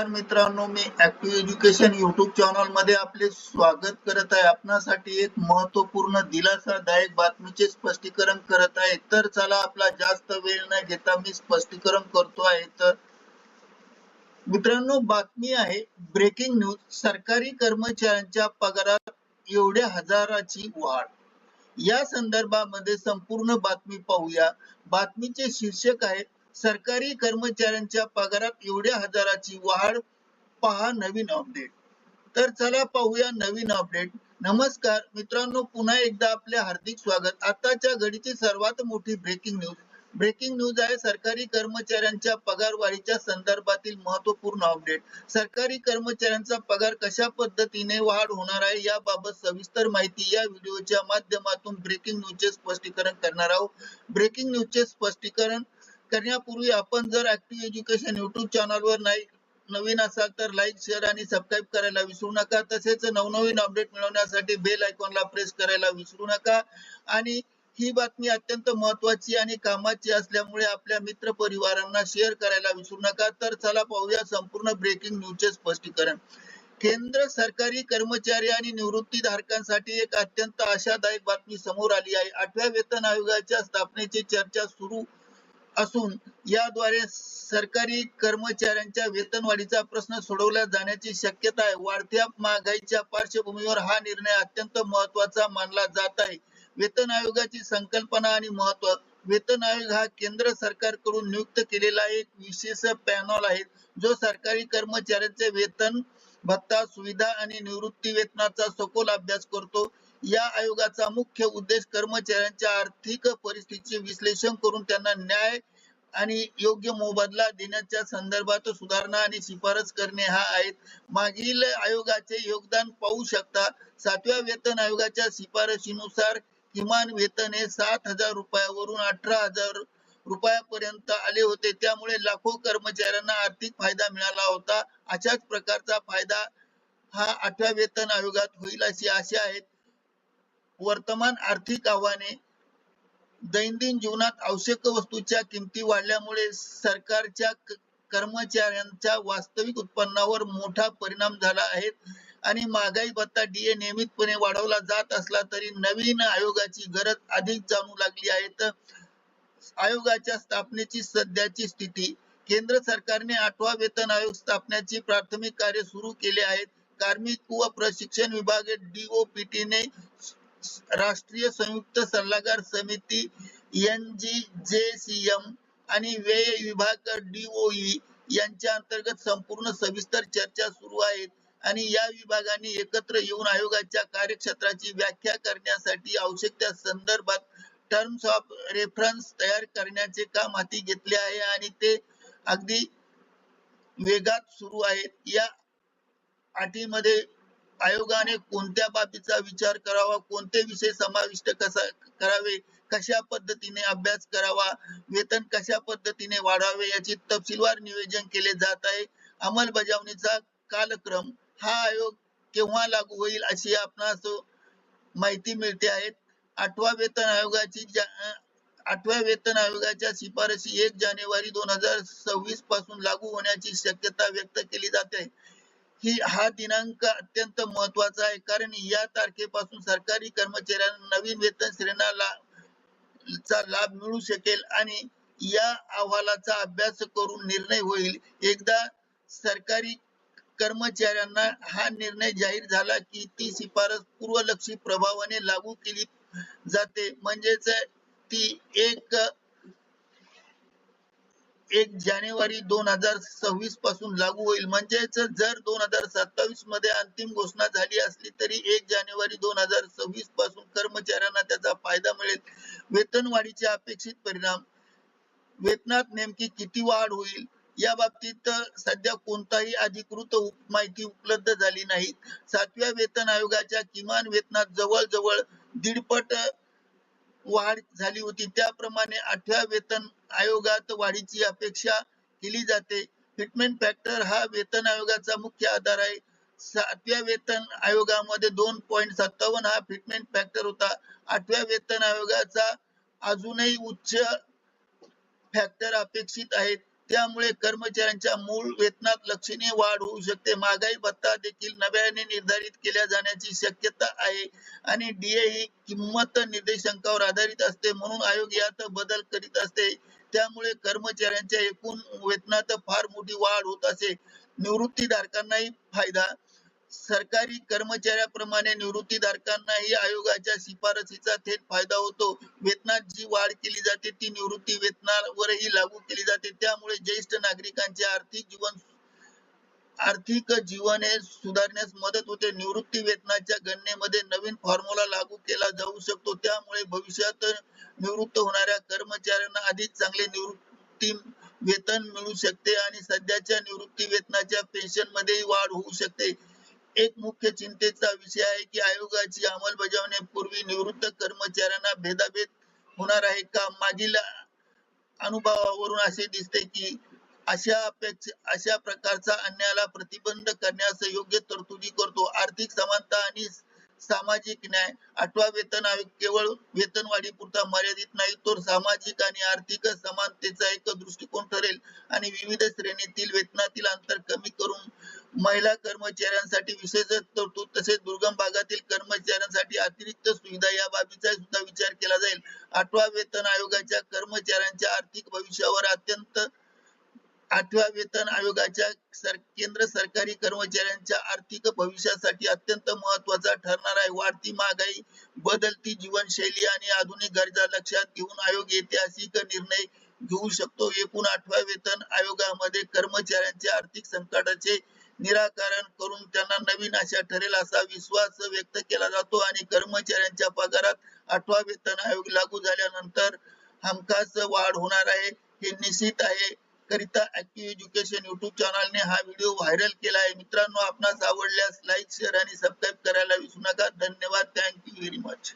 तर मित्रांनो मी ऍक्टिव्ह एज्युकेशन युट्यूब चॅनलमध्ये आपले स्वागत करत आहे. आपणासाठी एक महत्त्वपूर्ण दिलासादायक बातमीचे स्पष्टीकरण करत आहे. तर चला आपला जास्त वेळ न घेता मी स्पष्टीकरण करतो आहे. तर मित्रांनो बातमी आहे ब्रेकिंग न्यूज सरकारी कर्मचाऱ्यांच्या पगारात एवढ्या हजाराची वाढ. या संदर्भामध्ये संपूर्ण बातमी पाहूया. बातमीचे शीर्षक आहे सरकारी कर्मचाऱ्यांच्या पगारात एवढ्या हजाराची वाढ पहा नवीन अपडेट तर चला पाहूया नवीन अपडेट नमस्कार मित्रांनो पुन्हा एकदा आपले हार्दिक स्वागत. आताच्या घडीची सर्वात मोठी ब्रेकिंग न्यूज ब्रेकिंग न्यूज आहे सरकारी कर्मचाऱ्यांच्या पगार वाढीच्या संदर्भातील महत्त्वपूर्ण अपडेट सरकारी कर्मचाऱ्यांचा पगार कशा पद्धतीने वाढ होणार आहे याबाबत सविस्तर माहिती या व्हिडिओच्या माध्यमातून ब्रेकिंग न्यूजचे स्पष्टीकरण करणार आहोत. ब्रेकिंग न्यूजचे स्पष्टीकरण करण्यापूर्वी आपण जर ऍक्टिव्ह एज्युकेशन युट्यूब चॅनलवर नाही नवीन असाल तर लाईक शेअर आणि सबस्क्राईब करायला विसरू नका. तसेच नवनवीन अपडेट मिळवण्यासाठी बेल आयकॉनला प्रेस करायला विसरू नका. आणि ही बातमी अत्यंत महत्वाची आणि कामाची असल्यामुळे आपल्या मित्र परिवारांना शेअर करायला विसरू नका. तर चला पाहूया संपूर्ण ब्रेकिंग न्यूजचे स्पष्टीकरण. केंद्र सरकारी कर्मचारी आणि निवृत्ती धारकांसाठी एक अत्यंत आशादायक बातमी समोर आली आहे. आठव्या वेतन आयोगाच्या स्थापनेची चर्चा सुरू असून याद्वारे सरकारी कर्मचाऱ्यांच्या वेतनवाढीचा प्रश्न सोडवला जाण्याची शक्यता आहे. वाढत्या महागाईच्या पार्श्वभूमीवर हा निर्णय अत्यंत महत्त्वाचा मानला जात आहे. वेतन आयोगाची संकल्पना आणि महत्त्व वेतन आयोग हा केंद्र सरकारकडून नियुक्त केलेला एक विशेष पॅनल आहे जो सरकारी कर्मचाऱ्यांचे वेतन भत्ता सुविधा आणि निवृत्ती वेतनाचा सखोल अभ्यास करतो. या आयोगाचा मुख्य उद्देश कर्मचाऱ्यांच्या आर्थिक परिस्थितीचे विश्लेषण करून त्यांना न्याय आणि योग्य मोबदला देण्याच्या संदर्भात सुधारणा आणि शिफारस करणे हा आहेत मागील आयोगाचे योगदान पाहू शकता सातव्या वेतन आयोगाच्या शिफारशीनुसार किमान वेतन हे सात हजार रुपयावरून अठरा हजार रुपयापर्यंत आले होते. त्यामुळे लाखो कर्मचाऱ्यांना आर्थिक फायदा मिळाला होता. अशाच प्रकारचा फायदा हा आठव्या वेतन आयोगात होईल अशी आशा आहे. वर्तमान आर्थिक आव्हाने दैनंदिन जीवनात आवश्यक वस्तूच्या किमती वाढल्यामुळे सरकारच्या कर्मचाऱ्यांच्या वास्तविक उत्पन्नावर मोठा परिणाम झाला आहे आणि महागाई भत्ता डीए नियमितपणे वाढवला जात असला तरी नवीन आयोगाची गरज अधिक जाणू लागली आहे. तर आयोगाच्या स्थापनेची सध्याची स्थिती केंद्र सरकारने आठवा वेतन आयोग स्थापनेची प्राथमिक कार्य सुरू केले आहेत. कार्मिक व प्रशिक्षण विभाग डीओपीटीने राष्ट्रीय संयुक्त सल्लागार समिती एन जी जे सी एम आणि व्यय विभाग डीओई यांच्या अंतर्गत संपूर्ण सविस्तर चर्चा सुरू आहेत आणि या विभागांनी एकत्र येऊन आयोगाच्या कार्यक्षेत्राची व्याख्या करण्यासाठी आवश्यक त्या संदर्भात टर्म्स ऑफ रेफरन्स तयार करण्याचे काम हाती घेतले आहे आणि ते अगदी वेगात सुरू आहेत. या अटीमध्ये आयोगाने कोणत्या बाबीचा विचार करावा कोणते विषय समाविष्ट कसा करावे कशा पद्धतीने अभ्यास करावा वेतन कशा पद्धतीने वाढावे याचे तपशीलवार नियोजन केले जात आहे. अंमलबजावणीचा कालक्रम हा आयोग केव्हा लागू होईल अशी आपणास माहिती मिळते आहे. आठवा वेतन आयोगाची आठव्या वेतन आयोगाच्या शिफारशी एक जानेवारी दोन हजार सव्वीसपासून लागू होण्याची शक्यता व्यक्त केली जाते. ही हा दिनांक अत्यंत महत्त्वाचा आहे. कारण या तारखेपासून सरकारी कर्मचाऱ्यांना नवीन वेतन श्रेणाला चा लाभ मिळू शकेल आणि या अहवालाचा अभ्यास करून निर्णय होईल. एकदा सरकारी कर्मचाऱ्यांना हा निर्णय जाहीर झाला की ती शिफारस पूर्वलक्षी प्रभावाने लागू केली जाते. म्हणजेच ती एक एक जानेवारी दोन हजार सव्वीसपासून लागू होईल. म्हणजेच जर दोन हजार सत्तावीसमध्ये अंतिम घोषणा झाली असली तरी एक जानेवारी दोन हजार सव्वीसपासून कर्मचाऱ्यांना त्याचा फायदा मिळेल. वेतनवाढीचे अपेक्षित परिणाम. वेतनात नेमकी किती वाढ होईल? या बाबतीत सध्या कोणताही अधिकृत माहिती उपलब्ध झाली नाही. सातव्या वेतन आयोगाच्या किमान वेतनात जवळजवळ दीडपट वाढ झाली होती. त्याप्रमाणे आठव्या वेतन आयोगात वाढीची अपेक्षा केली जाते. फिटमेंट फॅक्टर हा वेतन आयोगाचा मुख्य आधार आहे. सातव्या वेतन आयोगामध्ये दोन पॉईंट सत्तावन्न हा फिटमेंट फॅक्टर होता. आठव्या वेतन आयोगाचा अजूनही उच्च फॅक्टर अपेक्षित आहेत. त्यामुळे कर्मचाऱ्यांच्या मूळ वेतनात लक्षणीय वाढ होऊ शकते. महागाई भत्ता देखील नव्याने निर्धारित केल्या जाण्याची शक्यता आहे आणि डीए ही किंमत निर्देशांकावर आधारित असते म्हणून आयोग यात बदल करीत असते. त्यामुळे कर्मचाऱ्यांच्या एकूण वेतनात फार मोठी वाढ होत असे. निवृत्तीधारकांनाही फायदा. सरकारी कर्मचाऱ्याप्रमाणे निवृत्तीधारकांनाही आयोगाच्या शिफारसीचा थेट फायदा होतो. वेतनात जी वाढ केली जाते ती निवृत्ती वेतनावरही लागू केली जाते. त्यामुळे ज्येष्ठ नागरिकांचे आर्थिक जीवन आर्थिक जीवन हे सुधारण्यास मदत होते. निवृत्ती वेतनाच्या गणनेमध्ये नवीन फॉर्म्युला लागू केला जाऊ शकतो. त्यामुळे भविष्यात निवृत्त होणाऱ्या कर्मचाऱ्यांना अधिक चांगले निवृत्ती वेतन मिळू शकते आणि सध्याच्या निवृत्ती वेतनाच्या पेन्शन मध्येही वाढ होऊ शकते. एक मुख्य चिंतेचा विषय आहे की आयोगाची अंमलबजावणीपूर्वी निवृत्त कर्मचाऱ्यांना भेदाभेद होणार आहे का? मागील अनुभवावरून असे दिसते की अशा अपेक्षा अशा प्रकारचा अन्यायाला प्रतिबंध करण्यास योग्य तरतुदी करतो. आर्थिक समानता आणि सामाजिक न्याय. आठवा वेतन आयोग केवळ वेतनवाढी पुरता मर्यादित नाही तर सामाजिक आणि आर्थिक समानतेचा एक दृष्टिकोन ठरेल आणि विविध श्रेणीतील वेतनातील अंतर कमी करून महिला कर्मचाऱ्यांसाठी विशेष तरतूद तसेच दुर्गम भागातील कर्मचाऱ्यांसाठी अतिरिक्त सुविधा या बाबीचा सुद्धा विचार केला जाईल. आठवा वेतन आयोगाच्या कर्मचाऱ्यांच्या आर्थिक भविष्यावर अत्यंत आठव्या वेतन आयोगाच्या सर केंद्र सरकारी कर्मचाऱ्यांच्या आर्थिक भविष्यासाठी अत्यंत महत्त्वाचा ठरणार आहे. वाढती महागाई बदलती जीवनशैली आणि आधुनिक गरजा लक्षात घेऊन आयोग ऐतिहासिक निर्णय घेऊ शकतो. एकूण आठव्या वेतन आयोगामध्ये कर्मचाऱ्यांच्या आर्थिक संकटाचे निराकरण करून त्यांना नवीन आशा ठरेल असा विश्वास व्यक्त केला जातो आणि कर्मचाऱ्यांच्या पगारात आठवा वेतन आयोग लागू झाल्यानंतर हमखास वाढ होणार आहे हे निश्चित आहे. करिता ऍक्टिव्ह एज्युकेशन युट्यूब चॅनलने हा व्हिडिओ व्हायरल केला आहे. मित्रांनो आपणास आवडल्यास लाईक शेअर आणि सबस्क्राईब करायला विसरू नका. धन्यवाद. Thank you very much